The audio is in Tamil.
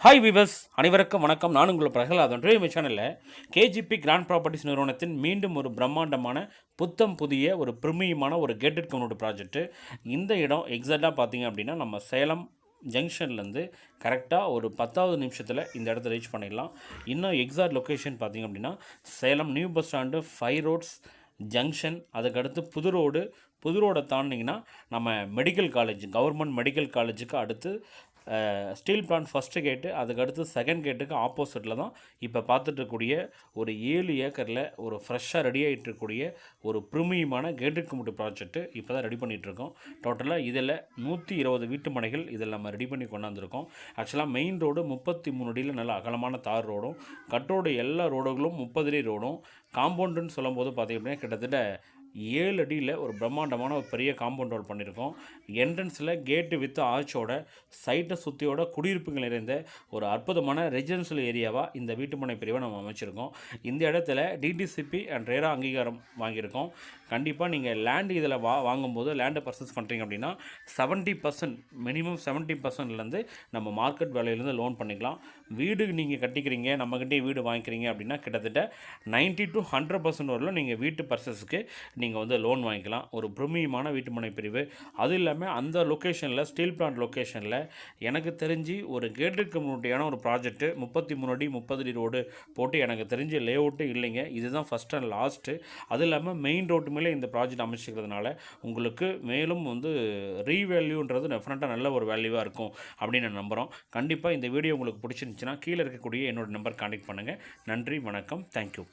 ஹாய் விவஸ் அனைவருக்கும் வணக்கம். நான் உங்கள் பிரகலாதன் ரேமி சேனலில் கேஜிபி கிராண்ட் ப்ராப்பர்ட்டிஸ் நிறுவனத்தின் மீண்டும் ஒரு பிரம்மாண்டமான புத்தம் புதிய ஒரு பிரிமியமான ஒரு கேட்டட் கம்யூனிட்டி ப்ராஜெக்ட்டு இந்த இடம் எக்ஸாக்டாக பார்த்தீங்க அப்படின்னா நம்ம சேலம் ஜங்ஷன்லேருந்து கரெக்டாக ஒரு பத்தாவது நிமிஷத்தில் இந்த இடத்த ரீச் பண்ணிடலாம். இன்னும் எக்ஸாக்ட் லொக்கேஷன் பார்த்தீங்க அப்படின்னா Salem new bus stand five roads junction அதுக்கடுத்து புது ரோடு புது ரோடை தாண்டிங்கன்னா நம்ம மெடிக்கல் காலேஜ் கவர்மெண்ட் மெடிக்கல் காலேஜுக்கு அடுத்து ஸ்டீல் பிளான்ட் ஃபஸ்ட்டு கேட்டு அதுக்கடுத்து செகண்ட் கேட்டுக்கு ஆப்போசிட்டில் தான் இப்போ பார்த்துட்ருக்கக்கூடிய ஒரு ஏழு ஏக்கரில் ஒரு ஃப்ரெஷ்ஷாக ரெடி ஆகிட்டு இருக்கக்கூடிய ஒரு பிரிமியமான கேட்டட் கம்யூனிட்டி ப்ராஜெக்ட்டு இப்போ தான் ரெடி பண்ணிகிட்ருக்கோம் டோட்டலாக இதில் நூற்றி இருபது வீட்டு மனைகள் இதில் நம்ம ரெடி பண்ணி கொண்டாந்துருக்கோம். ஆக்சுவலாக மெயின் ரோடு முப்பத்தி மூணு அடியில் நல்ல அகலமான தார் ரோடும் கட்டோடு எல்லா ரோடுகளும் முப்பது அடி ரோடும் காம்பவுண்டுன்னு சொல்லும்போது பார்த்திங்க அப்படின்னா கிட்டத்தட்ட ஏழு அடியில் ஒரு பிரம்மாண்டமான ஒரு பெரிய காம்பவுண்ட் வால் பண்ணியிருக்கோம் என்ட்ரன்ஸில் கேட்டு வித் ஆர்ச்சோட சைட்டை சுற்றியோட குடியிருப்புகள் நிறைந்த ஒரு அற்புதமான ரெசிடென்ஷியல் ஏரியாவாக இந்த வீட்டுமனை பிரிவை நம்ம அமைச்சிருக்கோம். இந்த இடத்துல டிடிசிபி அண்ட் ரேரா அங்கீகாரம் வாங்கியிருக்கோம். கண்டிப்பாக நீங்கள் லேண்டு இதில் வா வாங்கும்போது லேண்டை பர்சேஸ் பண்ணுறீங்க அப்படின்னா செவன்ட்டி பர்சன்ட் மினிமம் செவன்ட்டி பர்சன்ட்லேருந்து நம்ம மார்க்கெட் விலையிலேருந்து லோன் பண்ணிக்கலாம். வீடு நீங்கள் கட்டிக்கிறீங்க நம்மக்கிட்டே வீடு வாங்கிக்கிறீங்க அப்படின்னா கிட்டத்தட்ட நைன்ட்டி டு ஹண்ட்ரட் பர்சன்ட் வரலும் நீங்கள் வீட்டு பர்சஸ்க்கு நீங்கள் வந்து லோன் வாங்கிக்கலாம். ஒரு பிரமியமான வீட்டுமனை பிரிவு அது இல்லாமல் அந்த லொக்கேஷனில் ஸ்டீல் பிளான்ட் லொக்கேஷனில் எனக்கு தெரிஞ்சு ஒரு கேட்டுக்கு முன்னாடியான ஒரு ப்ராஜெக்ட்டு முப்பத்தி மூணு அடி முப்பது அடி ரோடு போட்டு எனக்கு தெரிஞ்சு லே அவுட்டு இல்லைங்க. இதுதான் ஃபஸ்ட் அண்ட் லாஸ்ட்டு அது இல்லாமல் மெயின் ரோட்டு மேலே இந்த ப்ராஜெக்ட் அமைச்சிக்கிறதுனால உங்களுக்கு மேலும் வந்து ரீவேல்யூன்றது டெஃபினட்டாக நல்ல ஒரு வேல்யூவாக இருக்கும் அப்படின்னு நான் நம்புகிறோம் கண்டிப்பாக இந்த வீடியோ உங்களுக்கு பிடிச்சிருந்துச்சுன்னா கீழே இருக்கக்கூடிய என்னோட நம்பர் கான்டெக்ட் பண்ணுங்கள் நன்றி வணக்கம். தேங்க்யூ